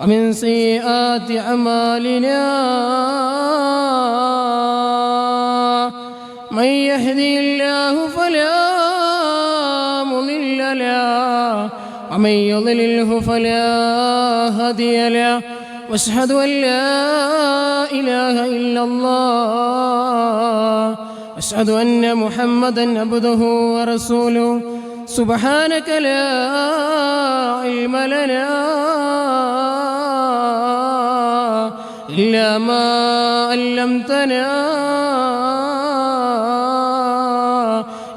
ومن سيئات أعمالنا. من يهدي الله فلا مضل له ومن يضلله فلا هادي له. واشهد أن لا إله إلا الله. أشهد أن محمدا عبده ورسوله. سبحانك لا علم لنا ما علمتنا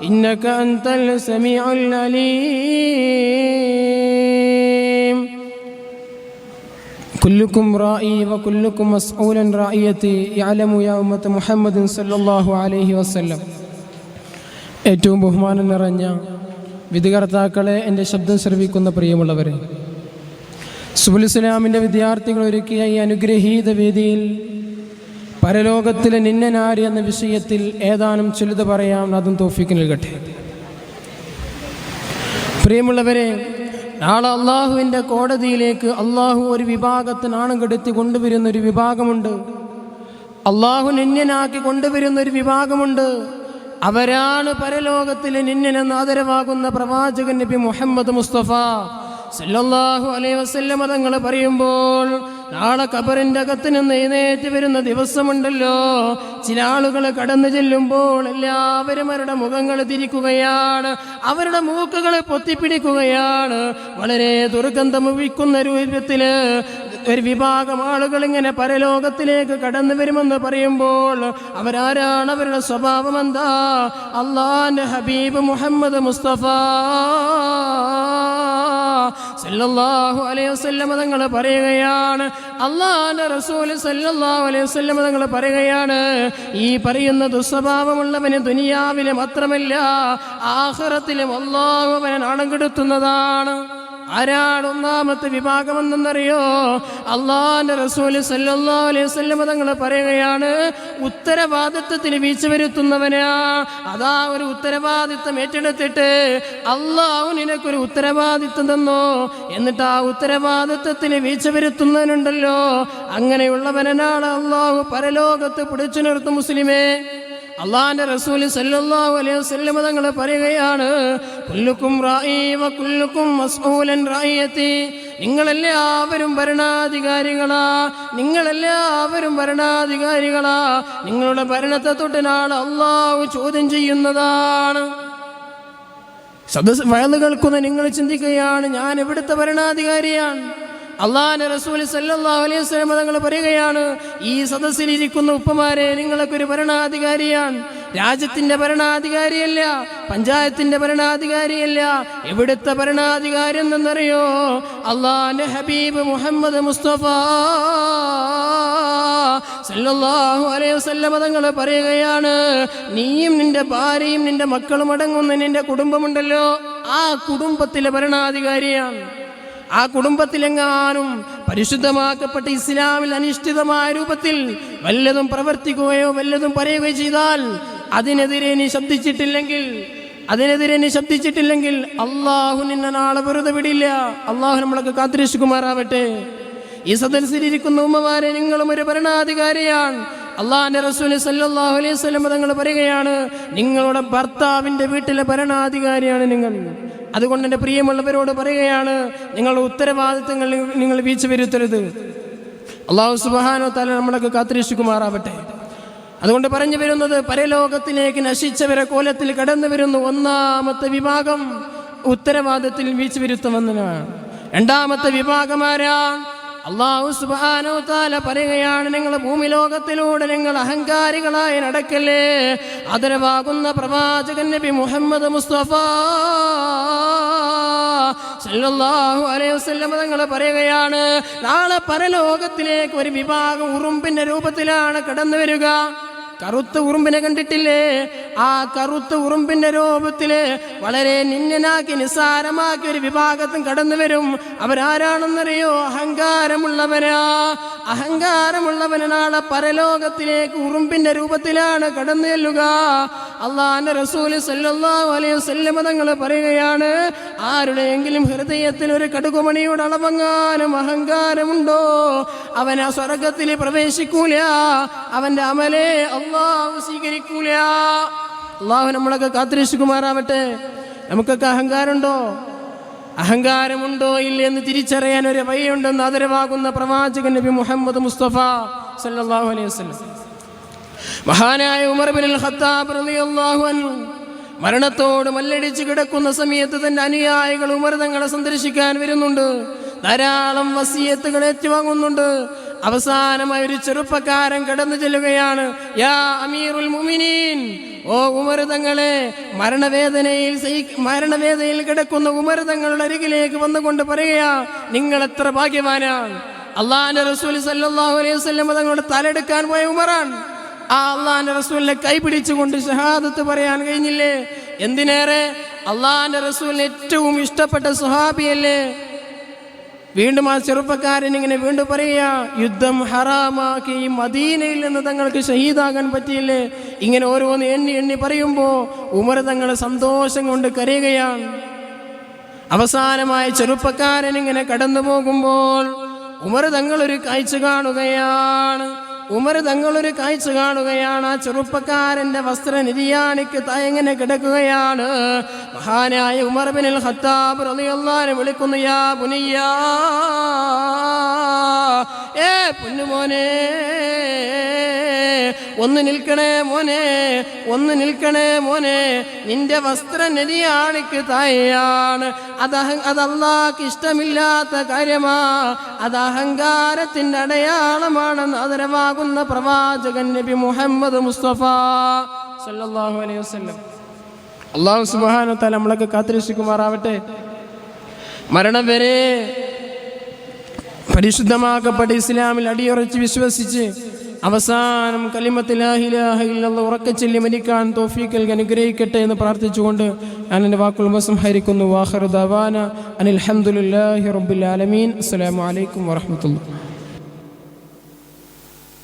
إنك أنت السميع العليم كلكم رائي وكلكم مسؤول رائيتي يعلم يا أمة محمد صلى الله عليه وسلم ഏറ്റവും ബഹുമാനം നിറഞ്ഞ വിധികർത്താക്കളെ എൻ്റെ ശബ്ദം ശ്രവിക്കുന്ന പ്രിയമുള്ളവരെ സുബുൽ ഇസ്ലാമിന്റെ വിദ്യാർത്ഥികൾ ഒരുക്കിയ ഈ അനുഗ്രഹീത വേദിയിൽ പരലോകത്തിലെ നിന്നനാര് എന്ന വിഷയത്തിൽ ഏതാനും ചിലത് പറയാം. അതും തോഫിക്ക് നൽകട്ടെ. പ്രിയമുള്ളവരെ നാളെ അള്ളാഹുവിന്റെ കോടതിയിലേക്ക് അള്ളാഹു ഒരു വിഭാഗത്തെ നാണം കെടുത്തി കൊണ്ടുവരുന്ന ഒരു വിഭാഗമുണ്ട്. അള്ളാഹു നിന്യനാക്കി കൊണ്ടുവരുന്ന ഒരു വിഭാഗമുണ്ട്. അവരാണ് പരലോകത്തിലെ നിന്യനെന്ന് ആദരവാകുന്ന പ്രവാചകൻ നബി മുഹമ്മദ് മുസ്തഫ. സല്ലല്ലാഹു അലൈഹി വസല്ലം തങ്ങൾ പറയുമ്പോൾ നാളെ കബറിന്റെ അകത്ത് നിന്ന് എഴുന്നേറ്റ് വരുന്ന ദിവസമുണ്ടല്ലോ. ചില ആളുകൾ കടന്നു ചെല്ലുമ്പോൾ എല്ലാവരും അവരുടെ മുഖങ്ങൾ തിരിക്കുകയാണ് അവരുടെ മൂക്കുകളെ പൊത്തിപ്പിടിക്കുകയാണ്. വളരെ ദുർഗന്ധം വിക്കുന്ന രൂപത്തിൽ ഒരു വിഭാഗം ആളുകൾ ഇങ്ങനെ പരലോകത്തിലേക്ക് കടന്നു വരുമെന്ന് പറയുമ്പോൾ അവരാരാണ് അവരുടെ സ്വഭാവം എന്താ? അള്ളാന്റെ ഹബീബ് മുഹമ്മദ് മുസ്തഫ. സല്ലല്ലാഹു അലൈഹി വസല്ലം തങ്ങൾ പറയുകയാണ്. അള്ളാന്റെ റസൂൽ സല്ലല്ലാഹു അലൈഹി വസല്ലം തങ്ങൾ പറയുകയാണ്. ഈ പറയുന്ന ദുസ്വഭാവമുള്ളവന് ദുനിയാവിലും മാത്രമല്ല ആഹ്റത്തിലും അള്ളാഹു അവനെ നാണം കെടുത്തുന്നതാണ്. ആരാണ് ഒന്നാമത്തെ വിഭാഗമെന്നറിയോ? അള്ളാന്റെ റസൂൽ സല്ലല്ലാഹു അലൈഹി വസല്ലം തങ്ങൾ പറയുകയാണ് ഉത്തരവാദിത്വത്തിന് വീഴ്ച വരുത്തുന്നവനാ. അതാ ഒരു ഉത്തരവാദിത്വം ഏറ്റെടുത്തിട്ട് അള്ളാഹു നിനക്കൊരു ഉത്തരവാദിത്വം തന്നോ? എന്നിട്ട് ആ ഉത്തരവാദിത്വത്തിന് വീഴ്ച വരുത്തുന്നവനുണ്ടല്ലോ. അങ്ങനെയുള്ളവനാണ് അള്ളാഹു പരലോകത്ത് പിടിച്ചു നിർത്തും മുസ്ലിമേ. അള്ളാന്റെ റസൂൽ സല്ലല്ലാഹു അലൈഹി വസല്ലം തങ്ങൾ പറയുകയാണ് കുല്ലുക്കും റായി വ കുല്ലുക്കും മസ്ഊലൻ റായിയത്തി. നിങ്ങളെല്ലാവരും ഭരണാധികാരികളാ നിങ്ങളെല്ലാവരും ഭരണാധികാരികളാ. നിങ്ങളുടെ ഭരണത്തെ തൊട്ട് നാളെ അള്ളാഹു ചോദ്യം ചെയ്യുന്നതാണ്. സദസ് വയലുകൾക്കൊന്ന് കേൾക്കുന്ന നിങ്ങൾ ചിന്തിക്കുകയാണ് ഞാൻ ഇവിടുത്തെ ഭരണാധികാരിയാണ്? അള്ളാഹാന്റെ റസൂൽ സല്ലാഹു അലൈഹി വസല്ലം തങ്ങൾ പറയുകയാണ് ഈ സദസ്സിലിരിക്കുന്ന ഉപ്പമാരെ നിങ്ങൾക്കൊരു ഭരണാധികാരിയാണ്. രാജ്യത്തിന്റെ ഭരണാധികാരിയല്ല പഞ്ചായത്തിന്റെ ഭരണാധികാരിയല്ല. എവിടുത്തെ ഭരണാധികാരി എന്നറിയോ? അള്ളാഹാന്റെ ഹബീബ് മുഹമ്മദ് മുസ്തഫ സല്ലല്ലാഹു അലൈഹി വസല്ലം തങ്ങൾ പറയുകയാണ് നീയും നിന്റെ ഭാര്യയും നിന്റെ മക്കളും അടങ്ങുന്ന നിന്റെ കുടുംബമുണ്ടല്ലോ. ആ കുടുംബത്തിലെ ഭരണാധികാരിയാണ്. ആ കുടുംബത്തിലെങ്ങാനും പരിശുദ്ധമാക്കപ്പെട്ട ഇസ്ലാമിൽ അനിഷ്ഠിതമായ രൂപത്തിൽ വല്ലതും പ്രവർത്തിക്കുകയോ വല്ലതും പറയുകയോ ചെയ്താൽ അതിനെതിരെ നീ ശബ്ദിച്ചിട്ടില്ലെങ്കിൽ അതിനെതിരെ നീ ശബ്ദിച്ചിട്ടില്ലെങ്കിൽ അള്ളാഹു നിന്നെ നാളെ വെറുതെ വിടില്ല. അള്ളാഹു നമ്മളൊക്കെ കാത്തിരശുകുമാറാവട്ടെ ഈ സദസ്സിലിരിക്കുന്ന ഉമ്മമാരെ നിങ്ങളും ഒരു ഭരണാധികാരിയാണ്. അള്ളാഹിന്റെ റസൂൽ സല്ലാഹു അലൈഹി സ്വലം തങ്ങൾ പറയുകയാണ് നിങ്ങളുടെ ഭർത്താവിന്റെ വീട്ടിലെ ഭരണാധികാരിയാണ് നിങ്ങൾ. അതുകൊണ്ട് എന്റെ പ്രിയമുള്ളവരോട് പറയുകയാണ് നിങ്ങളുടെ ഉത്തരവാദിത്തങ്ങൾ നിങ്ങൾ വീഴ്ച വരുത്തരുത്. അള്ളാഹു സുബാനോ തല നമ്മളൊക്കെ കാത്തിരിശുക്കുമാറാവട്ടെ അതുകൊണ്ട് പറഞ്ഞു വരുന്നത് പരലോകത്തിലേക്ക് നശിച്ചവരെ കോലത്തിൽ കടന്നു വരുന്ന ഒന്നാമത്തെ വിഭാഗം ഉത്തരവാദിത്തത്തിൽ വീഴ്ച വരുത്തുമെന്നാണ്. രണ്ടാമത്തെ വിഭാഗമാരാ അള്ളാഹു സുബാനോ താല പറയുകയാണ് നിങ്ങൾ ഭൂമി ലോകത്തിലൂടെ നിങ്ങൾ അഹങ്കാരികളായി നടക്കല്ലേ? ആദരവാകുന്ന പ്രവാചകൻ നബി മുഹമ്മദ് മുസ്തഫ സല്ലല്ലാഹു അലൈഹി വസല്ലം പറയുകയാണ് നാളെ പരലോകത്തിലേക്ക് ഒരു വിഭാഗം ഉറുമ്പിന്റെ രൂപത്തിലാണ് കടന്നു വരിക കറുത്ത ഉറുമ്പിനെ കണ്ടിട്ടില്ലേ? ആ കറുത്ത ഉറുമ്പിന്റെ രൂപത്തിൽ വളരെ നിന്നനാക്കി നിസ്സാരമാക്കി ഒരു വിഭാഗത്തും കടന്നു വരും. അവരാരാണെന്നറിയോ? അഹങ്കാരമുള്ളവനാ അഹങ്കാരമുള്ളവന് നാളെ പരലോകത്തിലേക്ക് ഉറുമ്പിന്റെ രൂപത്തിലാണ് കടന്നു ചെല്ലുക. അള്ളാന്റെ റസൂൽ സല്ലല്ലാഹു അലൈഹി വസല്ലം തങ്ങൾ പറയുകയാണ് ആരുടെയെങ്കിലും ഹൃദയത്തിൽ ഒരു കടുകുമണിയുടെ അളവങ്ങാനും അഹങ്കാരമുണ്ടോ അവൻ ആ സ്വർഗത്തിൽ പ്രവേശിക്കൂല അവന്റെ അമലെ അള്ളാഹു സ്വീകരിക്കൂല. അള്ളാഹു നമ്മളൊക്കെ കാത്തിരക്ഷിക്കുമാറാവട്ടെ. നമുക്കൊക്കെ അഹങ്കാരമുണ്ടോ? അഹങ്കാരമുണ്ടോ ഇല്ലെന്ന് തിരിച്ചറിയാൻ ഒരു വഴിയുണ്ടെന്ന് ആദരവാകുന്ന പ്രവാചകൻ നബി മുഹമ്മദ് മുസ്തഫ സല്ലല്ലാഹു അലൈഹി വസല്ലം. മഹാനായ ഉമർ ബിൻ ഖത്താബ് റളിയല്ലാഹു മരണത്തോട് മല്ലടിച്ച് കിടക്കുന്ന സമയത്ത് തന്റെ അനുയായികൾ ഉമർ തങ്ങളെ സന്ദർശിക്കാൻ വരുന്നുണ്ട്. ധാരാളം വസീയത്തുകൾ ഏറ്റുവാങ്ങുന്നുണ്ട്. അവസാനമായി ഒരു ചെറുപ്പക്കാരൻ കടന്നു ചെല്ലുകയാണ്. യാ അമീറുൽ മുമിനീൻ ഓ ഉമർ തങ്ങളെ മരണവേദനയിൽ മരണവേദനയിൽ കിടക്കുന്ന ഉമർ തങ്ങളുടെ അരികിലേക്ക് വന്നുകൊണ്ട് പറയുകയാ നിങ്ങൾ എത്ര ഭാഗ്യവാനാണ്? അള്ളാഹിന്റെ റസൂൽ സല്ലല്ലാഹു അലൈഹി വസല്ലം തങ്ങളുടെ തലെടുക്കാൻ പോയ ഉമറാണ്. ആ അള്ളാഹാന്റെ റസൂലിനെ കൈപിടിച്ചുകൊണ്ട് ഷഹാദത്ത് പറയാൻ കഴിഞ്ഞില്ലേ? എന്തിനേറെ? അള്ളാഹാന്റെ റസൂലിന് ഏറ്റവും ഇഷ്ടപ്പെട്ട സുഹാബിയല്ലേ? വീണ്ടും ആ ചെറുപ്പക്കാരൻ ഇങ്ങനെ വീണ്ടും പറയുക യുദ്ധം ഹറാമാക്കി ഈ മദീനയിൽ നിന്ന് തങ്ങൾക്ക് ഷഹീദാകാൻ പറ്റിയില്ലേ? ഇങ്ങനെ ഓരോന്ന് എണ്ണി എണ്ണി പറയുമ്പോൾ ഉമർ തങ്ങൾ സന്തോഷം കൊണ്ട് കരയുകയാണ്. അവസാനമായ ചെറുപ്പക്കാരൻ ഇങ്ങനെ കടന്നു പോകുമ്പോൾ ഉമർ തങ്ങൾ ഒരു കാഴ്ച കാണുകയാണ്. ഉമർ തങ്ങളൊരു കാഴ്ച കാണുകയാണ്. ആ ചെറുപ്പക്കാരന്റെ വസ്ത്ര നിര്യാണിക്ക് തയങ്ങനെ കിടക്കുകയാണ്. മഹാനായ ഉമർ ബിൻ ഖത്താബ് റളിയല്ലാഹു വിളിക്കുന്നു യാ പുനിയാ ഏ പൊന്നുമോനെ ഒന്ന് നിൽക്കണേ മോനെ ഒന്ന് നിൽക്കണേ മോനെ. നിന്റെ വസ്ത്ര നെരിയാണിക്ക് തായാണ് അത് അതല്ലാക്ക് അത് ഇഷ്ടമില്ലാത്ത കാര്യമാ. അത് അഹങ്കാരത്തിന്റെ അടയാളമാണെന്ന് ആദരവാകുന്ന പ്രവാചകൻ നബി മുഹമ്മദ് മുസ്തഫ സല്ലാഹു അലൈഹി വസ്ലം അള്ളാഹു സുബ്ഹാനഹു വ തആല നമ്മളൊക്കെ കാത്തിരക്ഷിക്കുമാറാവട്ടെ. മരണം വരെ പരിശുദ്ധമാക്കപ്പെട്ട ഇസ്ലാമിൽ അടിയുറച്ച് വിശ്വസിച്ച് അവസാനം കലിമത്തിലാഹിലാഹില്ല ഉറക്കെ ചൊല്ലി മരിക്കാൻ തോഫീക്കൽ അനുഗ്രഹിക്കട്ടെ എന്ന് പ്രാർത്ഥിച്ചുകൊണ്ട് ഞാൻ എന്റെ വാക്കുകൾ ഉപസംഹരിക്കുന്നു. വാഹർ ദവാന അനിൽ അഹമ്മദുല്ലാഹി റബ്ബുൽ ആലമീൻ. അസ്സലാമു അലൈക്കും വറഹ്മത്തുള്ളാഹി